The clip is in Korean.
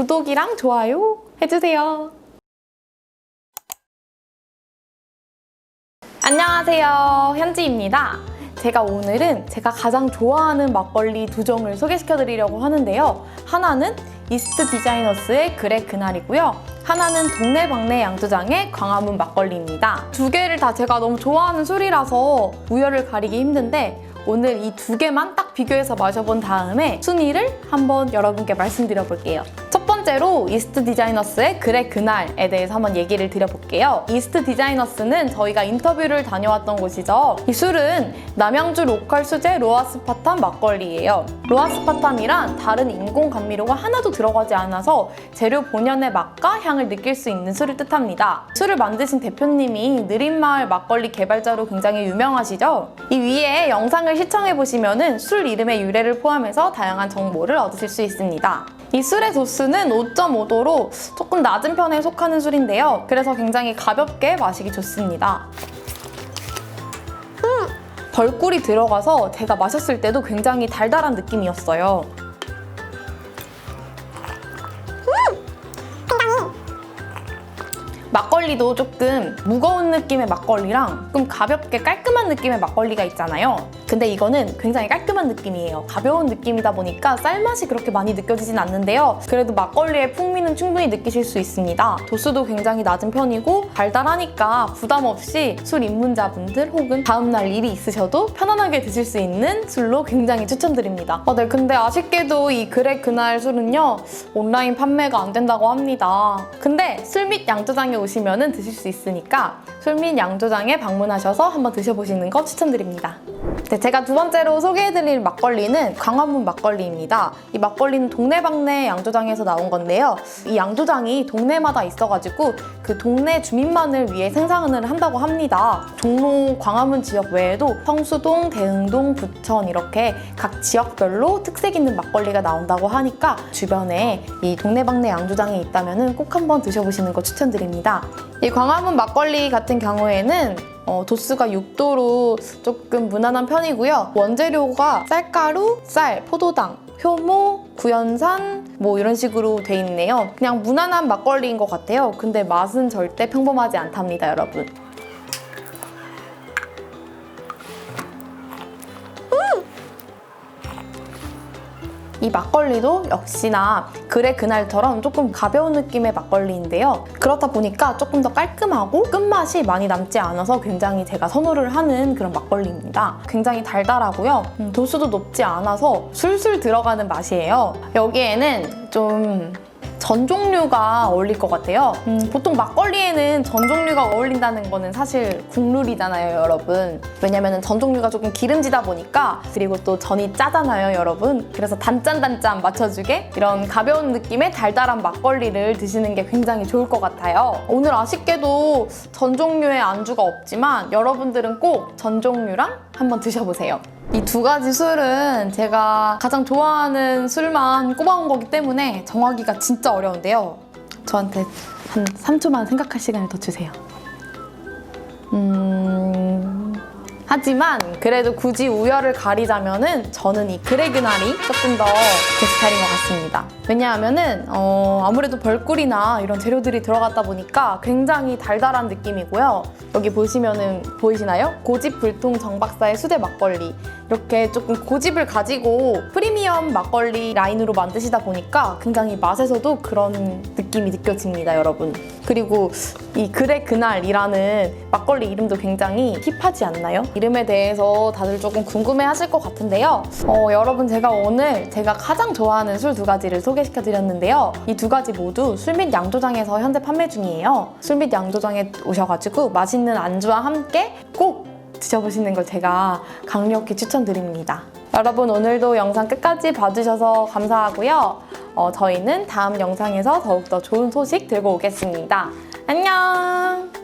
구독이랑 좋아요 해주세요. 안녕하세요. 현지입니다. 제가 오늘은 제가 가장 좋아하는 막걸리 두 종을 소개시켜 드리려고 하는데요. 하나는 이스트 디자이너스의 그래 그날이고요. 하나는 동네방네 양조장의 광화문 막걸리입니다. 두 개를 다 제가 너무 좋아하는 술이라서 우열을 가리기 힘든데 오늘 이 두 개만 딱 비교해서 마셔본 다음에 순위를 한번 여러분께 말씀드려 볼게요. 첫 번째로 이스트 디자이너스의 그래 그날에 대해서 한번 얘기를 드려볼게요. 이스트 디자이너스는 저희가 인터뷰를 다녀왔던 곳이죠. 이 술은 남양주 로컬 수제 로아스파탐 막걸리예요. 로아스파탐이란 다른 인공 감미료가 하나도 들어가지 않아서 재료 본연의 맛과 향을 느낄 수 있는 술을 뜻합니다. 술을 만드신 대표님이 느린마을 막걸리 개발자로 굉장히 유명하시죠? 이 위에 영상을 시청해 보시면은 술 이름의 유래를 포함해서 다양한 정보를 얻으실 수 있습니다. 이 술의 도수는 5.5도로 조금 낮은 편에 속하는 술인데요. 그래서 굉장히 가볍게 마시기 좋습니다. 음, 벌꿀이 들어가서 제가 마셨을 때도 굉장히 달달한 느낌이었어요. 막걸리도 조금 무거운 느낌의 막걸리랑 조금 가볍게 깔끔한 느낌의 막걸리가 있잖아요. 근데 이거는 굉장히 깔끔한 느낌이에요. 가벼운 느낌이다 보니까 쌀맛이 그렇게 많이 느껴지진 않는데요. 그래도 막걸리의 풍미는 충분히 느끼실 수 있습니다. 도수도 굉장히 낮은 편이고 달달하니까 부담 없이 술 입문자분들 혹은 다음날 일이 있으셔도 편안하게 드실 수 있는 술로 굉장히 추천드립니다. 아, 네, 근데 아쉽게도 이 그래 그날 술은요 온라인 판매가 안 된다고 합니다. 근데 술 및 양조장에 오시면 드실 수 있으니까 술및 양조장에 방문하셔서 한번 드셔보시는 거 추천드립니다. 네, 제가 두 번째로 소개해드릴 막걸리는 광화문 막걸리입니다. 이 막걸리는 동네방네 양조장에서 나온 건데요. 이 양조장이 동네마다 있어가지고 그 동네 주민만을 위해 생산을 한다고 합니다. 종로 광화문 지역 외에도 성수동, 대흥동, 부천 이렇게 각 지역별로 특색 있는 막걸리가 나온다고 하니까 주변에 이 동네방네 양조장이 있다면 꼭 한번 드셔보시는 거 추천드립니다. 이 광화문 막걸리 같은 경우에는 어, 도수가 6도로 조금 무난한 편이고요. 원재료가 쌀가루, 쌀, 포도당, 효모, 구연산 뭐 이런 식으로 돼 있네요. 그냥 무난한 막걸리인 것 같아요. 근데 맛은 절대 평범하지 않답니다, 여러분. 이 막걸리도 역시나 그래 그날처럼 조금 가벼운 느낌의 막걸리인데요. 그렇다 보니까 조금 더 깔끔하고 끝맛이 많이 남지 않아서 굉장히 제가 선호를 하는 그런 막걸리입니다. 굉장히 달달하고요. 음, 도수도 높지 않아서 술술 들어가는 맛이에요. 여기에는 좀 전 종류가 어울릴 것 같아요. 음, 보통 막걸리에는 전 종류가 어울린다는 거는 사실 국룰이잖아요, 여러분. 왜냐면 전 종류가 조금 기름지다 보니까 그리고 또 전이 짜잖아요, 여러분. 그래서 단짠단짠 맞춰주게 이런 가벼운 느낌의 달달한 막걸리를 드시는 게 굉장히 좋을 것 같아요. 오늘 아쉽게도 전 종류의 안주가 없지만 여러분들은 꼭 전 종류랑 한번 드셔보세요. 이 두 가지 술은 제가 가장 좋아하는 술만 꼽아온 거기 때문에 정하기가 진짜 어려운데요. 저한테 한 3초만 생각할 시간을 더 주세요. 음... 하지만 그래도 굳이 우열을 가리자면은 저는 이 그레그날이 조금 더 제 스타일인 것 같습니다. 왜냐하면은 어, 아무래도 벌꿀이나 이런 재료들이 들어갔다 보니까 굉장히 달달한 느낌이고요. 여기 보시면은 보이시나요? 고집 불통 정박사의 수제 막걸리 이렇게 조금 고집을 가지고 프리미엄 막걸리 라인으로 만드시다 보니까 굉장히 맛에서도 그런 느낌이 느껴집니다, 여러분. 그리고 이 그래 그날이라는 막걸리 이름도 굉장히 힙하지 않나요? 이름에 대해서 다들 조금 궁금해 하실 것 같은데요. 어, 여러분 제가 오늘 제가 가장 좋아하는 술 두 가지를 소개시켜 드렸는데요. 이 두 가지 모두 술 및 양조장에서 현재 판매 중이에요. 술 및 양조장에 오셔가지고 맛있는 안주와 함께 꼭 드셔보시는 걸 제가 강력히 추천드립니다. 여러분 오늘도 영상 끝까지 봐주셔서 감사하고요. 어, 저희는 다음 영상에서 더욱더 좋은 소식 들고 오겠습니다. 안녕!